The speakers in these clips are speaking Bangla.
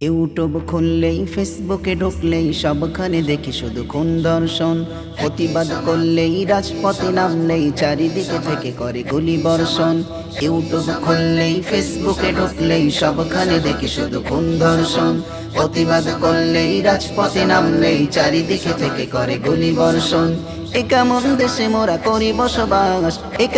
ইউটিউব খুললেই, ফেসবুকে ঢুকলেই, সবখানে দেখি শুধু খুন দর্শন। প্রতিবাদ করলেই, রাজপথে নামলেই, চারিদিকে থেকে করে গুলি বর্ষণ। ইউটিউব খুললেই, ফেসবুকে ঢুকলেই, সবখানে দেখি শুধু খুন দর্শন। প্রতিবাদ করলেই, রাজপথে নামলেই, চারিদিকে থেকে করে গুলি বর্ষণ। এ দেশে মোরা করি বসবাস? এ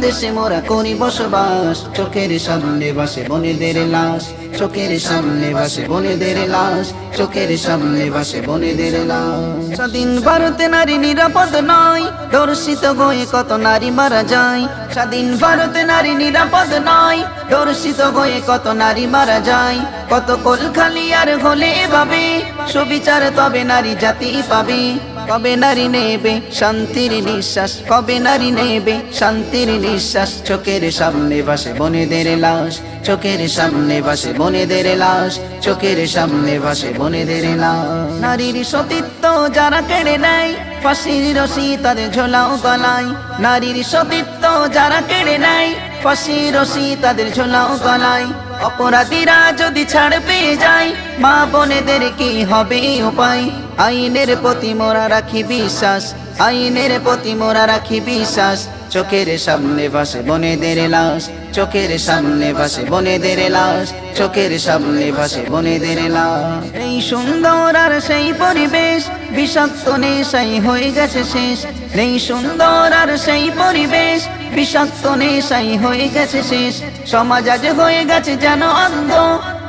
দেশে মোরা করি বসবাস? চোখের সামনে বাসে বনেদের লাশ। চোখের সামনে বাসে বনেদের লাশ। চোখের সামনে বাসে বনেদের লাশ। স্বাধীন ভারতে নারী নিরাপদ নয়। দর্শিত গয়ে কত নারী মারা যায়। স্বাধীন ভারতে নারী নিরাপদ নয়। দর্শিত গয়ে কত নারী মারা যায়। কত কোল খালি আর হলে এভাবে, সুবিচার তবে নারী জাতি পাবে। কবে নারী নেবে শান্তির নিঃশ্বাস? কবে নারী নেবে শান্তির নিঃশ্বাস? চোখের সামনে বাসে বনেদের লাশ, চোখের সামনে বাসে বনেদের লাশ, চোখের সামনে বাসে বনেদের লাশ। নারীর সতীত্ব যারা কেড়ে নেয়, ফাঁসির রশি তাদের ঝোলাও গলায়। নারীর সতীত্ব যারা কেড়ে নেয় ফাঁসির রশি তাদের ঝোলাও গলায়। অপরাধীরা যদি ছাড় পেয়ে যায়, মা বোনেদের কি হবে উপায়? আইনের প্রতি মোরা রাখি বিশ্বাস, আইনের প্রতি মোরা রাখি বিশ্বাস। চোখের সামনে বাসে বনেদের লাশ, চোখের সামনে বাসে বনেদের লাশ, চোখের সামনে বাসে বনেদের লাশ। এই সুন্দর আর সেই পরিবেশ বিষাক্ত নেশাই হয়ে গেছে শেষ। নেই সুন্দর আর সেই পরিবেশ, বিষাক্ত নেশাই হয়ে গেছে শেষ। সমাজ আজ হয়ে গেছে যেন অন্ধ,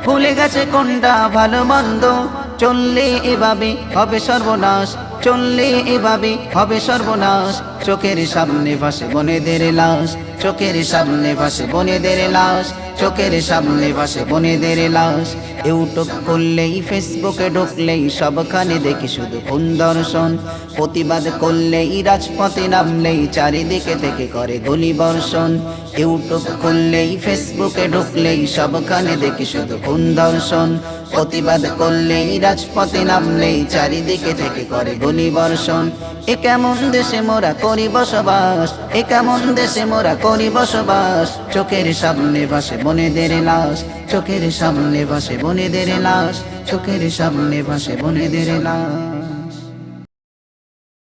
ভুলে গেছে কোনটা ভালো মন্দ। চললে এভাবে হবে সর্বনাশ। চললে এভাবে হবে সর্বনাশ। চোখের সামনে ভাসে বনেদের লাশ। চোখের সামনে ভাসে বনেদের লাশ। চোখের সামনে ভাসে বনেদের লাশ। ইউটিউব করলেই ফেসবুকে ঢুকলেই সবখানে দেখি শুধু কোন দর্শন। প্রতিবাদ করলেই রাজপথে নামলেই চারিদিকে থেকে করে গুলি বর্ষণ। ইউটিউব খুললেই ফেসবুকে ঢুকলেই সবখানে দেখি শুধু কোন দর্শন। প্রতিবাদ করলেই রাজপথে নামলেই চারিদিকে থেকে করে গুলি বর্ষণ। এ কেমন দেশে মোরা করি বসবাস? এ কেমন দেশে মোরা করি বসবাস? চোখের সামনে ভাসে বনেদের লাশ। চোখের সামনে ভাসে বনেদের লাশ। চোখের সামনে ভাসে বনেদের লাশ।